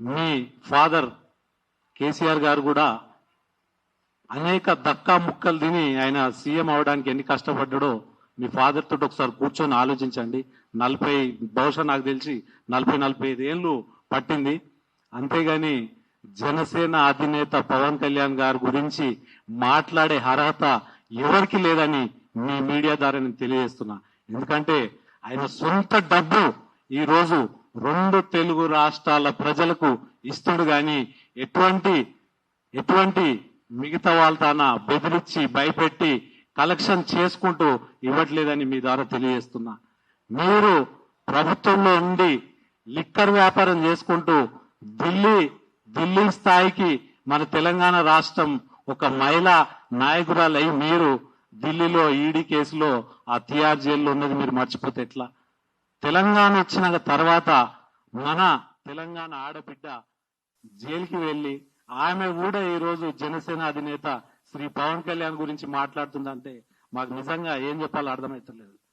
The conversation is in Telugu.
మీ ఫాదర్ కేసీఆర్ గారు కూడా అనేక దక్కా ముక్కలు తిని ఆయన సీఎం అవడానికి ఎన్ని కష్టపడ్డాడో మీ ఫాదర్ తోటి ఒకసారి కూర్చొని ఆలోచించండి. నలభై బహుశా నాకు తెలిసి నలభై నలభై ఐదు ఏళ్ళు పట్టింది. అంతేగాని జనసేన అధినేత పవన్ కళ్యాణ్ గారి గురించి మాట్లాడే అర్హత ఎవరికి లేదని మీ మీడియా ద్వారా నేను తెలియజేస్తున్నా. ఎందుకంటే ఆయన సొంత డబ్బు ఈరోజు రెండు తెలుగు రాష్ట్రాల ప్రజలకు ఇస్తుడు గాని ఎటువంటి ఎటువంటి మిగతా వాళ్ళ తాన బెదిరించి భయపెట్టి కలెక్షన్ చేసుకుంటూ ఇవ్వట్లేదని మీ ద్వారా తెలియజేస్తున్నా. మీరు ప్రభుత్వంలో ఉండి లిక్కర్ వ్యాపారం చేసుకుంటూ ఢిల్లీ ఢిల్లీ స్థాయికి మన తెలంగాణ రాష్ట్రం ఒక మహిళా నాయకురాలై మీరు ఢిల్లీలో ఈడీ కేసులో ఆ తిహార్ జైల్లో ఉన్నది మీరు మర్చిపోతే ఎట్లా? తెలంగాణ వచ్చిన తర్వాత మన తెలంగాణ ఆడబిడ్డ జైలుకి వెళ్ళి ఆమె కూడా ఈ రోజు జనసేన అధినేత శ్రీ పవన్ కళ్యాణ్ గురించి మాట్లాడుతుందంటే మాకు నిజంగా ఏం చెప్పాలో అర్థమవుతలేదు